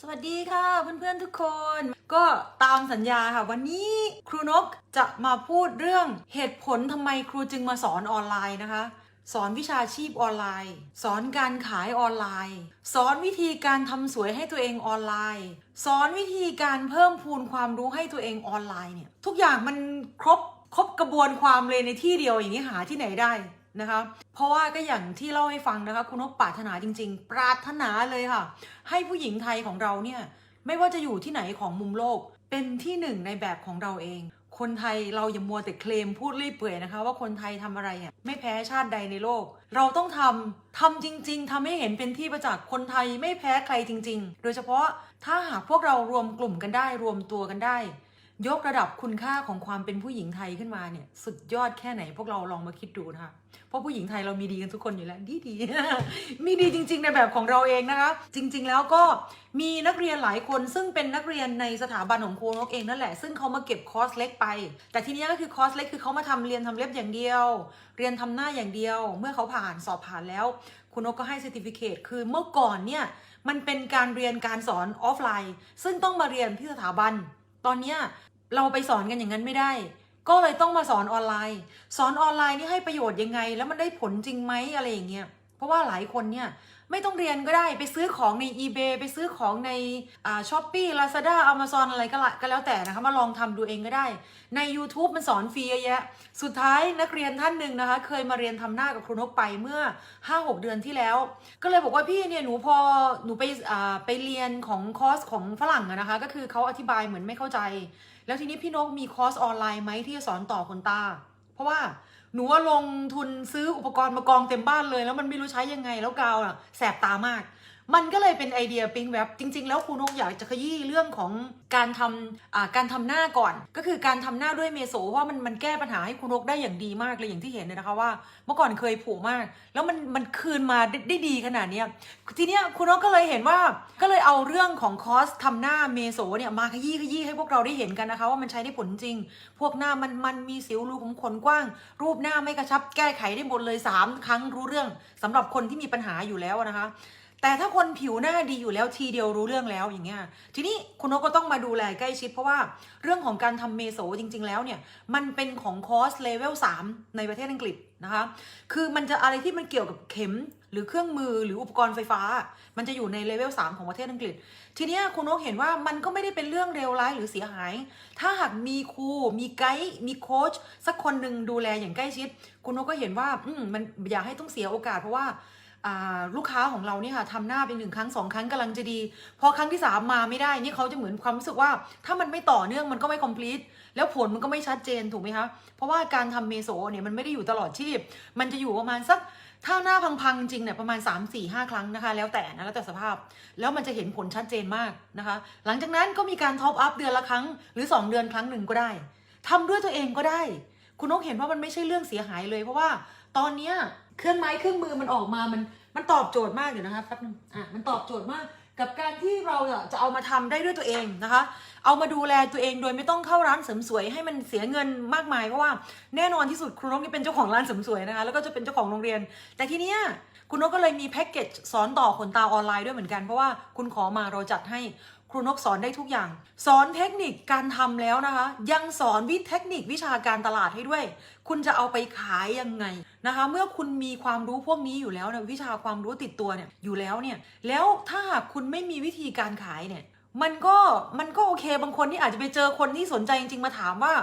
สวัสดีค่ะเพื่อนๆทุกคน ก็ตามสัญญาค่ะ วันนี้ครูนกจะมาพูดเรื่องเหตุผลทำไมครูจึงมาสอนออนไลน์นะคะ สอนวิชาชีพออนไลน์ สอนการขายออนไลน์ สอนวิธีการทำสวยให้ตัวเองออนไลน์ สอนวิธีการเพิ่มพูนความรู้ให้ตัวเองออนไลน์เนี่ยทุกอย่างมันครบครบกระบวนความเลยในที่เดียวอย่างนี้หาที่ไหนได้ นะคะ เพราะว่าก็อย่างที่เล่าให้ฟังนะคะ คุณนกปรารถนาจริง ๆ ปรารถนาเลยค่ะ ให้ผู้หญิงไทยของเราเนี่ยไม่ว่าจะอยู่ที่ไหนของมุมโลก เป็นที่หนึ่งในแบบของเราเอง คนไทยเราอย่ามัวแต่เคลมพูดรื่อยเปื่อยนะคะ ว่าคนไทยทำอะไรอะไม่แพ้ชาติใดในโลก เราต้องทำทำจริง ๆทำให้เห็นเป็นที่ประจักษ์คนไทยไม่แพ้ใครจริง ๆ โดยเฉพาะถ้าหากพวกเรารวมกลุ่มกันได้รวมตัวกันได้ ยกระดับคุณค่าของความเป็นผู้หญิงไทยขึ้นมาเนี่ยสุดยอดแค่ไหนพวกเราลองมาคิดดูนะคะ เพราะผู้หญิงไทยเรามีดีกันทุกคนอยู่แล้วดีดีมีดีจริง ๆ ในแบบของเราเองนะคะ จริง ๆ แล้วก็มีนักเรียนหลายคนซึ่งเป็นนักเรียนในสถาบันของครูนกเองนั่นแหละซึ่งเขามาเก็บคอร์สเล็กไป แต่ทีนี้ก็คือคอร์สเล็กคือเขามาทำเรียนทำเล็บอย่างเดียว เรียนทำหน้าอย่างเดียว เมื่อเขาผ่านสอบผ่านแล้วคุณนกก็ให้ c e r t i f i c a t คือเมื่อก่อนเนี่ยมันเป็นการเรียนการสอนออฟไลน์ ซึ่งต้องมาเรียนที่สถาบัน ตอนเนี้ยเราไปสอนกันอย่างนั้นไม่ได้ ก็เลยต้องมาสอนออนไลน์ สอนออนไลน์นี่ให้ประโยชน์ยังไง แล้วมันได้ผลจริงไหมอะไรอย่างเงี้ยเพราะว่าหลายคนเนี่ย ไม่ต้องเรียนก็ได้ไปซื้อของใน eBay ไปซื้อของในอ่าช้อปปี้ลาซาด้าอเมซอนอะไรก็ละก็แล้วแต่นะคะ มาลองทำดูเองก็ได้ ใน YouTube มันสอนฟรีเยอะแยะ สุดท้ายนักเรียนท่านหนึ่งนะคะ เคยมาเรียนทำหน้ากับครูนกไปเมื่อ 5-6 เดือนที่แล้ว ก็เลยบอกว่าพี่เนี่ยหนูพอหนูไปอ่าไปเรียนของคอร์สของฝรั่งอะนะคะ ก็คือเขาอธิบายเหมือนไม่เข้าใจ แล้วทีนี้พี่นกมีคอร์สออนไลน์ไหมที่จะสอนต่อคนตา เพราะว่าหนูว่าลงทุนซื้ออุปกรณ์มากองเต็มบ้านเลย แล้วมันไม่รู้ใช้ยังไงแล้วกาวอะแสบตามาก มันก็เลยเป็นไอเดียปิ๊งแว็บจริง ๆ แล้วครูนกอยากจะขยี้เรื่องของการทำการทำหน้าก่อน ก็คือการทำหน้าด้วยเมโซเพราะว่ามันมันแก้ปัญหาให้ครูนกได้อย่างดีมากเลยอย่างที่เห็นเลยนะคะว่า เมื่อก่อนเคยผูกมาก แล้วมันมันคืนมาได้ได,ดีขนาดเนี้ยทีเนี้ยครูนกก็เลยเห็นว่าก็เลยเอาเรื่องของคอสทำหน้าเมโซเนี่ยมาขยี้ขยี้ให้พวกเราได้เห็นกันนะคะ ว่ามันใช้ได้ผลจริง พวกหน้ามันมันมีสิวรูขุมขนกว้าง รูปหน้าไม่กระชับแก้ไขได้หมดเลยสามครั้งรู้เรื่องสำหรับคนที่มีปัญหาอยู่แล้วนะคะ แต่ถ้าคนผิวหน้าดีอยู่แล้วทีเดียวรู้เรื่องแล้วอย่างเงี้ยทีนี้คุณนกก็ต้องมาดูแลใกล้ชิด เพราะว่าเรื่องของการทำเมโซจริง ๆ แล้วเนี่ย มันเป็นของคอร์สเลเวล3ในประเทศอังกฤษนะคะ คือมันจะอะไรที่มันเกี่ยวกับเข็มหรือเครื่องมือหรืออุปกรณ์ไฟฟ้า มันจะอยู่ในเลเวล3ของประเทศอังกฤษ ทีนี้คุณนกเห็นว่ามันก็ไม่ได้เป็นเรื่องเลวร้ายหรือเสียหาย ถ้าหากมีครูมีไกด์มีโค้ชสักคนหนึ่งดูแลอย่างใกล้ชิด คุณนกก็เห็นว่าอืมมันอย่าให้ต้องเสียโอกาสเพราะว่า ลูกค้าของเราเนี่ยค่ะทำหน้าเป็นหนึ่งครั้งสองครั้งกำลังจะดี พอครั้งที่สามมาไม่ได้นี่เขาจะเหมือนความรู้สึกว่า ถ้ามันไม่ต่อเนื่องมันก็ไม่ complete แล้วผลมันก็ไม่ชัดเจนถูกไหมคะ เพราะว่าการทำเมโซเนี่ยมันไม่ได้อยู่ตลอดชีพ มันจะอยู่ประมาณสักถ้าหน้าพังๆจริงเนี่ยประมาณ 3 4 5 ครั้งนะคะ แล้วแต่นะแล้วแต่สภาพ แล้วมันจะเห็นผลชัดเจนมากนะคะ หลังจากนั้นก็มีการท็อปอัพเดือนละครั้ง หรือ 2 เดือนครั้งหนึ่งก็ได้ทำด้วยตัวเองก็ได้ คุณนกเห็นว่ามันไม่ใช่เรื่องเสียหายเลย เพราะว่าตอนเนี้ย เครื่องไม้เครื่องมือมันออกมามันมันตอบโจทย์มากอยู่นะคะแป๊บนึงอะมันตอบโจทย์มากกับการที่เราจะเอามาทำได้ด้วยตัวเองนะคะ เอามาดูแลตัวเองโดยไม่ต้องเข้าร้านเสริมสวยให้มันเสียเงินมากมายเพราะว่าแน่นอนที่สุดครูนกนี่เป็นเจ้าของร้านเสริมสวยนะคะ แล้วก็จะเป็นเจ้าของโรงเรียน แต่ทีเนี้ยคุณนกก็เลยมีแพ็กเกจสอนต่อขนตาออนไลน์ด้วยเหมือนกันเพราะว่าคุณขอมาเราจัดให้ ครูนกสอนได้ทุกอย่าง สอนเทคนิคการทำแล้วนะคะ ยังสอนวิเทคนิควิชาการตลาดให้ด้วย คุณจะเอาไปขายยังไงนะคะ เมื่อคุณมีความรู้พวกนี้อยู่แล้วเนี่ยวิชาความรู้ติดตัวเนี่ยอยู่แล้วเนี่ยแล้วถ้าหากคุณไม่มีวิธีการขายเนี่ย มันก็มันก็โอเคบางคนที่อาจจะไปเจอคนที่สนใจจริงๆมาถามว่า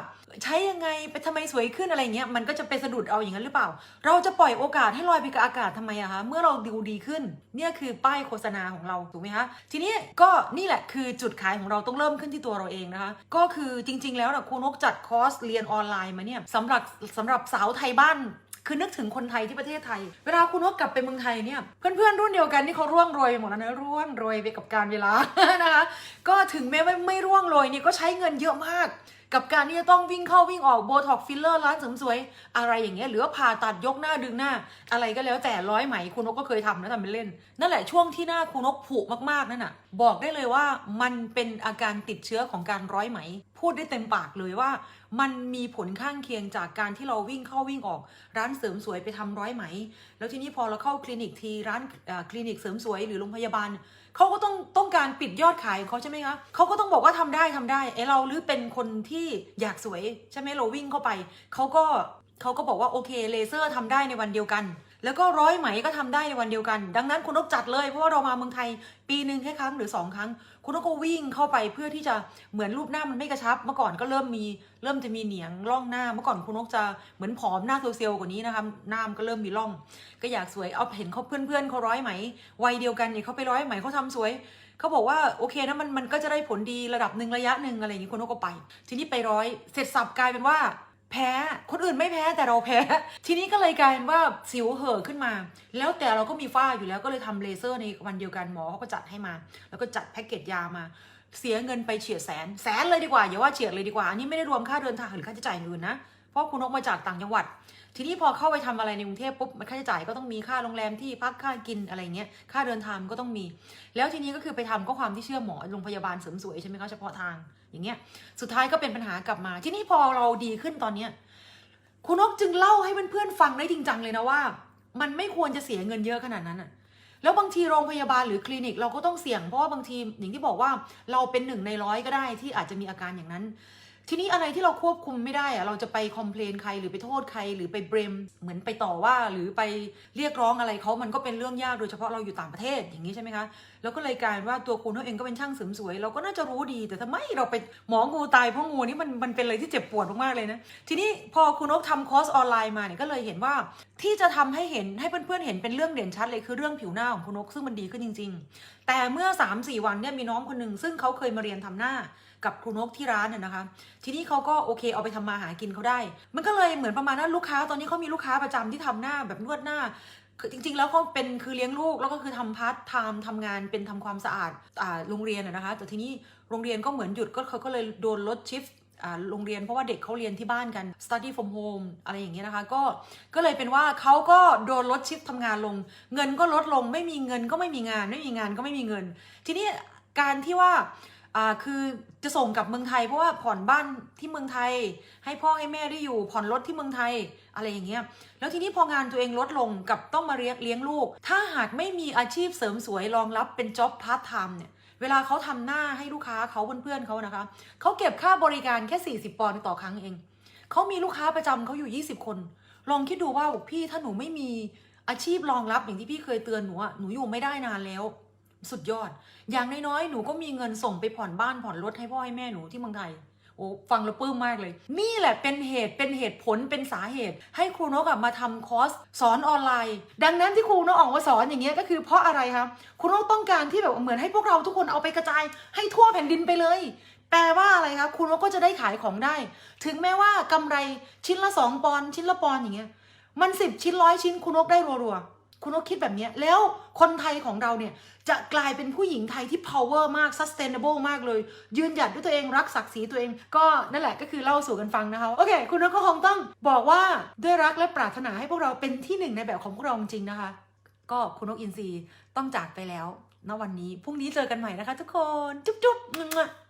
ใช้ยังไงไปทำไมสวยขึ้นอะไรเงี้ยมันก็จะไปสะดุดเอาอย่างนั้นหรือเปล่า เราจะปล่อยโอกาสให้ลอยไปกับอากาศทำไมอะคะเมื่อเราดูดีขึ้นเนี่ยคือป้ายโฆษณาของเราถูกไหมคะทีนี้ก็นี่แหละคือจุดขายของเราต้องเริ่มขึ้นที่ตัวเราเองนะคะก็คือจริง ๆ แล้วนะครูนกจัดคอร์สเรียนออนไลน์มาเนี่ยสำหรับสำหรับสาวไทยบ้าน คือนึกถึงคนไทยที่ประเทศไทย เวลาคุณว่ากลับไปเมืองไทยเนี่ยเพื่อนๆรุ่นเดียวกันนี่เขาร่วงโรยหมดแล้วนะร่วงโรยไปกับการเวลานะคะก็ถึงแม้ว่าไม่ร่วงโรยเนี่ยก็ใช้เงินเยอะมาก กับการที่จะต้องวิ่งเข้าวิ่งออกโบท็อกฟิลเลอร์ร้านเสริมสวย อะไรอย่างเงี้ยหรือว่าผ่าตัดยกหน้าดึงหน้า อะไรก็แล้วแต่ร้อยไหมคุณนกก็เคยทำนะทำเป็นเล่น นั่นแหละช่วงที่หน้าคุณนกผุมากๆนั่นน่ะ บอกได้เลยว่ามันเป็นอาการติดเชื้อของการร้อยไหม พูดได้เต็มปากเลยว่า มันมีผลข้างเคียงจากการที่เราวิ่งเข้าวิ่งออก ร้านเสริมสวยไปทำร้อยไหม แล้วทีนี้พอเราเข้าคลินิกทีร้านคลินิกเสริมสวยหรือโรงพยาบาล เขาก็ต้องต้องการปิดยอดขายเขาใช่ไหมคะเขาก็ต้องบอกว่าทำได้ทำได้ไอเราหรือเป็นคนที่อยากสวยใช่ไหมเราวิ่งเข้าไปเขาก็เขาก็บอกว่าโอเคเลเซอร์ทำได้ในวันเดียวกัน แล้วก็ร้อยไหมก็ทำได้ในวันเดียวกัน ดังนั้นคุณนกจัดเลยเพราะว่าเรามาเมืองไทย ปีหนึ่งแค่ครั้งหรือสองครั้ง คุณนกก็วิ่งเข้าไปเพื่อที่จะเหมือนรูปหน้ามันไม่กระชับ เมื่อก่อนก็เริ่มมีเริ่มจะมีเหนียงร่องหน้า เมื่อก่อนคุณนกจะเหมือนผอมหน้าเซลล์ๆกว่านี้นะคะหน้ามันก็เริ่มมีร่อง ก็อยากสวยเอาเห็นเขาเพื่อนๆเขาร้อยไหมวัยเดียวกันเนี่ยเขาไปร้อยไหมเขาทำสวยเขาบอกว่าโอเคนะมันมันก็จะได้ผลดีระดับหนึ่งระยะหนึ่งอะไรอย่างนี้คุณนกก็ไป ทีนี้ไปร้อย เสร็จสับกลายเป็นว่า แพ้คนอื่นไม่แพ้แต่เราแพ้ ทีนี้ก็เลยกลายเป็นว่าสิวเห่อขึ้นมา แล้วแต่เราก็มีฝ้าอยู่แล้วก็เลยทำเลเซอร์ในวันเดียวกันหมอเขาก็จัดให้มา แล้วก็จัดแพ็กเกจยามาเสียเงินไปเฉียดแสน แสนเลยดีกว่าอย่าว่าเฉียดเลยดีกว่าอันนี้ไม่ได้รวมค่าเดินทางหรือค่าใช้จ่ายอื่นนะ เพราะคุณนกมาจากต่างจังหวัด ทีนี้พอเข้าไปทำอะไรในกรุงเทพปุ๊บมันค่าใช้จ่ายก็ต้องมีค่าโรงแรมที่พักค่ากินอะไรเงี้ยค่าเดินทางก็ต้องมี แล้วทีนี้ก็คือไปทำก็ความที่เชื่อหมอโรงพยาบาลเสริมสวยใช่ไหมคะเฉพาะทางอย่างเงี้ยสุดท้ายก็เป็นปัญหากลับมา ทีนี้พอเราดีขึ้นตอนเนี้ยคุณนกจึงเล่าให้เพื่อนๆฟังได้จริงจังเลยนะว่า มันไม่ควรจะเสียเงินเยอะขนาดนั้นอะแล้วบางทีโรงพยาบาลหรือคลินิกเราก็ต้องเสี่ยงเพราะว่าบางทีอย่างที่บอกว่าเราเป็นหนึ่งในร้อยก็ได้ที่อาจจะมีอาการอย่างนั้น ทีนี้อะไรที่เราควบคุมไม่ได้อะเราจะไปคอมเพลนใครหรือไปโทษใครหรือไปเบรมเหมือนไปต่อว่าหรือไปเรียกร้องอะไรเขามันก็เป็นเรื่องยากโดยเฉพาะเราอยู่ต่างประเทศอย่างนี้ใช่ไหมคะแล้วก็เลยกลายว่าตัวคุณเขาเองก็เป็นช่างเสริมสวย เราก็น่าจะรู้ดี แต่ทำไมเราไปหมองูตายเพราะงูนี่มันมันเป็นอะไรที่เจ็บปวดมากๆเลยนะทีนี้พอคุณนกทำคอร์สออนไลน์มาเนี่ยก็เลยเห็นว่าที่จะทำให้เห็นให้เพื่อนๆเห็นเป็นเรื่องเด่นชัดเลยคือเรื่องผิวหน้าของคุณนกซึ่งมันดีขึ้นจริง ๆ แต่เมื่อ3-4วันเนี่ยมีน้องคนหนึ่งซึ่งเขาเคยมาเรียนทำหน้า กับครูนกที่ร้านน่ะนะคะ ทีนี้เขาก็โอเคเอาไปทำมาหากินเขาได้ มันก็เลยเหมือนประมาณนั้นลูกค้าตอนนี้เขามีลูกค้าประจำที่ทำหน้าแบบนวดหน้าคือจริง ๆ แล้วเขาเป็นคือเลี้ยงลูกแล้วก็คือทำพาร์ทไทม์ทำงานเป็นทำความสะอาดอ่าโรงเรียนน่ะนะคะแต่ทีนี้โรงเรียนก็เหมือนหยุดก็เขาก็เลยโดนลดชิฟต์อ่าโรงเรียนเพราะว่าเด็กเขาเรียนที่บ้านกัน study from home อะไรอย่างเงี้ยนะคะ ก็ก็เลยเป็นว่าเขาก็โดนลดชิฟต์ทำงานลง เงินก็ลดลงไม่มีเงินก็ไม่มีงาน ไม่มีงานก็ไม่มีเงิน ทีนี้การที่ว่า คือจะส่งกลับเมืองไทยเพราะว่าผ่อนบ้านที่เมืองไทย ให้พ่อให้แม่ได้อยู่ ผ่อนรถที่เมืองไทยอะไรอย่างเงี้ยแล้วทีนี้พองานตัวเองลดลงกับต้องมาเลี้ยงเลี้ยงลูก ถ้าหากไม่มีอาชีพเสริมสวยรองรับเป็นจ็อบพาร์ทไทม์เนี่ยเวลาเขาทำหน้าให้ลูกค้าเขาเพื่อนๆเขานะคะเขาเก็บค่าบริการแค่ 40 ปอนด์ต่อครั้งเองเขามีลูกค้าประจำเขาอยู่ 20 คน ลองคิดดูว่าพี่ถ้าหนูไม่มีอาชีพรองรับอย่างที่พี่เคยเตือนหนูอะหนูอยู่ไม่ได้นานแล้ว สุดยอด อย่างน้อยๆ หนูก็มีเงินส่งไปผ่อนบ้านผ่อนรถให้พ่อให้แม่หนูที่เมืองไทย โอ้ฟังแล้วปลื้มมากเลย นี่แหละเป็นเหตุเป็นเหตุผลเป็นสาเหตุ ให้ครูนกมาทำคอร์สสอนออนไลน์ ดังนั้นที่ครูนกออกมาสอนอย่างเงี้ยก็คือเพราะอะไรคะครูนกต้องการที่แบบเหมือนให้พวกเราทุกคนเอาไปกระจาย ให้ทั่วแผ่นดินไปเลย แปลว่าอะไรคะครูนกก็จะได้ขายของได้ ถึงแม้ว่ากำไรชิ้นละสองปอนชิ้นละปอนอย่างเงี้ยมันสิบชิ้นร้อยชิ้นคุณนกได้รัวๆ คุณนกคิดแบบนี้แล้วคนไทยของเราเนี่ย จะกลายเป็นผู้หญิงไทยที่ power มาก sustainable มากเลย ยืนหยัดด้วยตัวเองรักศักดิ์ศรีตัวเอง ก็นั่นแหละก็คือเล่าสู่กันฟังนะคะ โอเค คุณนกก็คงต้องบอกว่าด้วยรักและปรารถนาให้พวกเราเป็นที่หนึ่งในแบบของพวกเราจริงนะคะ ก็คุณนกอินทรีต้องจากไปแล้วณวันนี้พรุ่งนี้เจอกันใหม่นะคะ ทุกคน จุ๊บๆ